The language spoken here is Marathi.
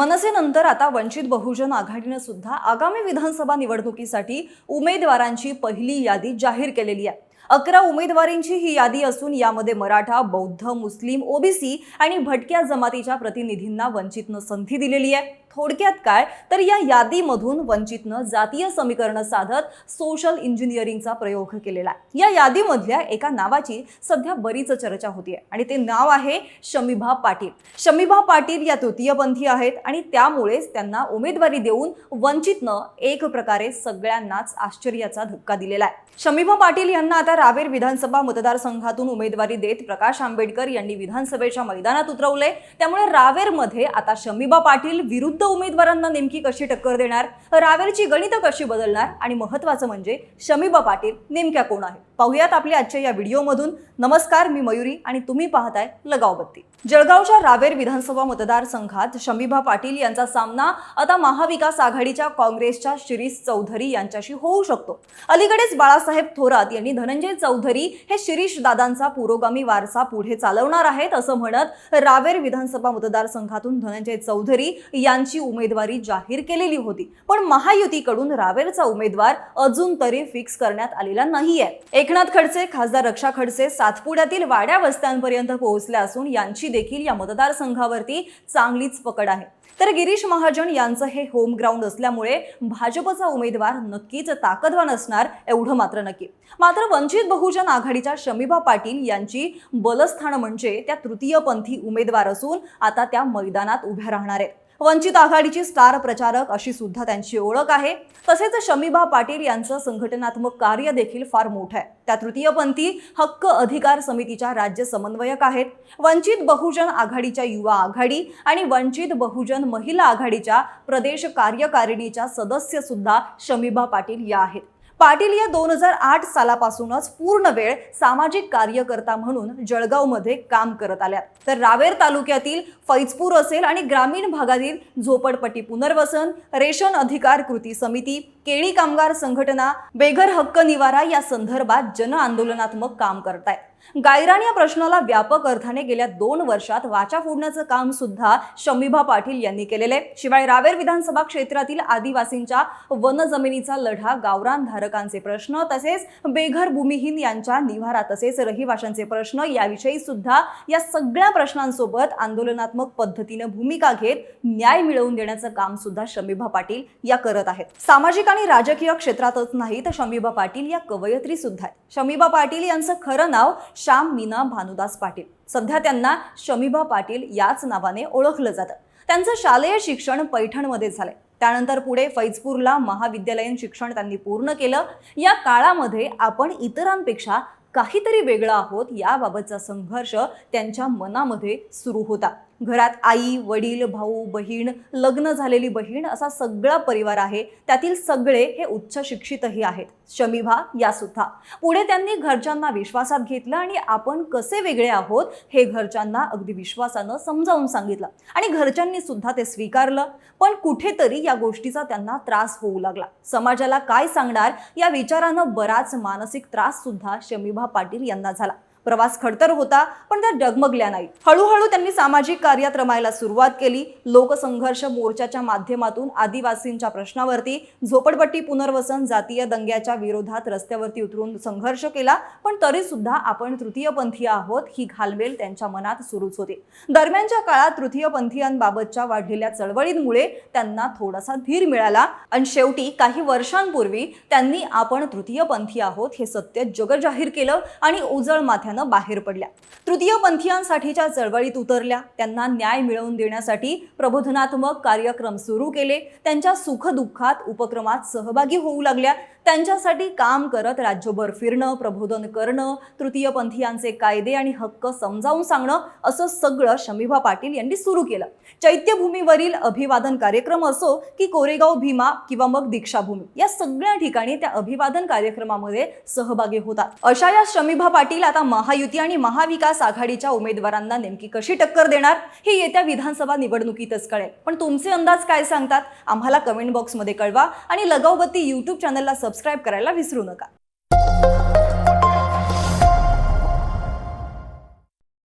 मनसेनंतर आता वंचित बहुजन आघाडीनं सुद्धा आगामी विधानसभा निवडणुकीसाठी उमेदवारांची पहिली यादी जाहीर केलेली आहे. अकरा उमेदवारांची ही यादी असून यामध्ये मराठा बौद्ध मुस्लिम ओबीसी आणि भटक्या जमातीच्या प्रतिनिधींना वंचितनं संधी दिलेली आहे. थोडक्यात काय? तर या यादीमधून वंचितनं जातीय समीकरणं साधत सोशल इंजिनिअरिंगचा प्रयोग केलेला आहे. या यादीमधल्या एका नावाची सध्या बरीच चर्चा होती आहे आणि ते नाव आहे शमीभा पाटील. शमीभा पाटील या तृतीयपंथी आहेत आणि त्यामुळेच त्यांना उमेदवारी देऊन वंचितनं एक प्रकारे सगळ्यांनाच आश्चर्याचा धक्का दिलेला आहे. शमीभा पाटील यांना आता रावेर विधानसभा मतदारसंघातून उमेदवारी देत प्रकाश आंबेडकर यांनी विधानसभेच्या मैदानात उतरवले त्यामुळे रावेरमध्ये आता शमीभा पाटील विरुद्ध उमेदवारांना नेमकी कशी टक्कर देणार? रावेरची गणितं कशी बदलणार? आणि महत्वाचं म्हणजे शमीबा पाटील नेमक्या कोण आहे पाहुयात आपल्या आजच्या या व्हिडिओमधून. नमस्कार मी मयुरी आणि तुम्ही पाहताय लगावबत्ती जळगावच्या रावेर विधानसभा मतदारसंघात शमीभा पाटील यांचा सामना आता महाविकास आघाडीच्या काँग्रेसच्या शिरीष चौधरी यांच्याशी होऊ शकतो. अलीकडेच बाळासाहेब थोरात यांनी धनंजय चौधरी हे शिरीष दादांचा पुरोगामी वारसा पुढे चालवणार आहेत असं म्हणत रावेर विधानसभा मतदारसंघातून धनंजय चौधरी यांची उमेदवारी जाहीर केलेली होती. पण महायुतीकडून रावेरचा उमेदवार अजून तरी फिक्स करण्यात आलेला नाहीये. एकनाथ खडसे खासदार रक्षा खडसे सातपुड्यातील वाड्या वस्त्यांपर्यंत पोहोचले असून यांची देखील या मतदारसंघावरती चांगलीच पकड आहे. तर गिरीश महाजन यांचं हे होम ग्राउंड असल्यामुळे भाजपचा उमेदवार नक्कीच ताकदवान असणार एवढं मात्र नक्की. मात्र वंचित बहुजन आघाडीच्या शमीबा पाटील यांची बलस्थान म्हणजे त्या तृतीयपंथी उमेदवार असून आता त्या मैदानात उभ्या राहणार आहेत. वंचित आघाडीची स्टार प्रचारक अशी सुद्धा त्यांची ओळख आहे. तसेच शमीभा पाटील यांचं संघटनात्मक कार्य देखील फार मोठं आहे. त्या तृतीयपंथी हक्क अधिकार समितीच्या राज्य समन्वयक आहेत. वंचित बहुजन आघाडीच्या युवा आघाडी आणि वंचित बहुजन महिला आघाडीच्या प्रदेश कार्यकारिणीच्या सदस्य सुद्धा शमीभा पाटील या आहेत. पाटील या दोन हजार आठ सालापासूनच पूर्ण वेळ सामाजिक कार्यकर्ता म्हणून जळगावमध्ये काम करत आल्या. तर रावेर तालुक्यातील फैजपूर असेल आणि ग्रामीण भागातील झोपडपट्टी पुनर्वसन रेशन अधिकार कृती समिती केळी कामगार संघटना बेघर हक्क निवारा या संदर्भात जन आंदोलनात्मक काम करतायत. गायरान या प्रश्नाला व्यापक अर्थाने गेल्या दोन वर्षात वाचा फोडण्याचं काम सुद्धा शमीभा पाटील यांनी केलेलं आहे. शिवाय रावेर विधानसभा क्षेत्रातील आदिवासींच्या वन जमिनीचा लढा गावरान धारकांचे प्रश्न तसेच बेघर भूमिहीन यांच्या निवारा तसेच रहिवाशांचे प्रश्न याविषयी सुद्धा या सगळ्या प्रश्नांसोबत आंदोलनात्मक पद्धतीनं भूमिका घेत न्याय मिळवून देण्याचं काम सुद्धा शमीभा पाटील या करत आहेत. सामाजिक आणि राजकीय क्षेत्रातच नाही तर शमीभा पाटील या कवयित्री सुद्धा आहेत. शमीभा पाटील यांचं खरं नाव श्याम मीना भानुदास पाटील. सध्या त्यांना शमीभा पाटील याच नावाने ओळखलं जातं. त्यांचं शालेय शिक्षण पैठणमध्ये झालंय. त्यानंतर पुढे फैजपूरला महाविद्यालयीन शिक्षण त्यांनी पूर्ण केलं. या काळामध्ये आपण इतरांपेक्षा काहीतरी वेगळं आहोत याबाबतचा संघर्ष त्यांच्या मनामध्ये सुरू होता. घरात आई वडील भाऊ बहीण लग्न झालेली बहीण असा सगळा परिवार आहे. त्यातील सगळे हे उच्च शिक्षितही आहेत. शमीभा यासुद्धा. पुढे त्यांनी घरच्यांना विश्वासात घेतलं आणि आपण कसे वेगळे आहोत हे घरच्यांना अगदी विश्वासानं समजावून सांगितलं. आणि घरच्यांनी सुद्धा ते स्वीकारलं. पण कुठेतरी या गोष्टीचा त्यांना त्रास होऊ लागला. समाजाला काय सांगणार या विचारानं बराच मानसिक त्रास सुद्धा शमीभा पाटील यांना झाला. प्रवास खडतर होता पण त्या डगमगल्या नाही हळूहळू त्यांनी सामाजिक कार्यात रमायला सुरुवात केली. लोकसंघर्ष मोर्चाच्या माध्यमातून आदिवासींच्या प्रश्नावरती झोपडपट्टी पुनर्वसन जातीय दंग्याच्या विरोधात रस्त्यावरती उतरून संघर्ष केला पण तरी सुद्धा आपण तृतीयपंथीय आहोत ही घालमेल त्यांच्या मनात सुरूच होती. दरम्यानच्या काळात तृतीयपंथीयांबाबतच्या वाढलेल्या चळवळींमुळे त्यांना थोडासा धीर मिळाला आणि शेवटी काही वर्षांपूर्वी त्यांनी आपण तृतीयपंथी आहोत हे सत्य जगजाहीर केलं आणि उजळ माथ्यानं बाहेर पडल्या तृतीयपंथीयांसाठीच्या चळवळीत उतरल्या. त्यांना न्याय मिळवून देण्यासाठी प्रबोधनात्मक कार्यक्रम सुरू केले. त्यांच्या सुखदुःखात उपक्रमात सहभागी होऊ लागल्या. त्यांच्यासाठी काम करत राज्यभर फिरणं प्रबोधन करणं तृतीयपंथीयांचे कायदे आणि हक्क समजावून सांगणं असं सगळं शमीभा पाटील यांनी सुरू केलं. चैत्यभूमीवरील अभिवादन कार्यक्रम असो की कोरेगाव भीमा किंवा मग दीक्षाभूमी या सगळ्या ठिकाणी त्या अभिवादन कार्यक्रमामध्ये सहभागी होतात. अशा या शमीभा पाटील आता महायुती आणि महाविकास आघाडीच्या उमेदवारांना नेमकी कशी टक्कर देणार हे येत्या विधानसभा निवडणुकीतच कळेल. पण तुमचे अंदाज काय सांगतात? आम्हाला कमेंट बॉक्समध्ये कळवा आणि लगावबत्ती यूट्यूब चॅनलला सबस्क्राईब करायला विसरू नका.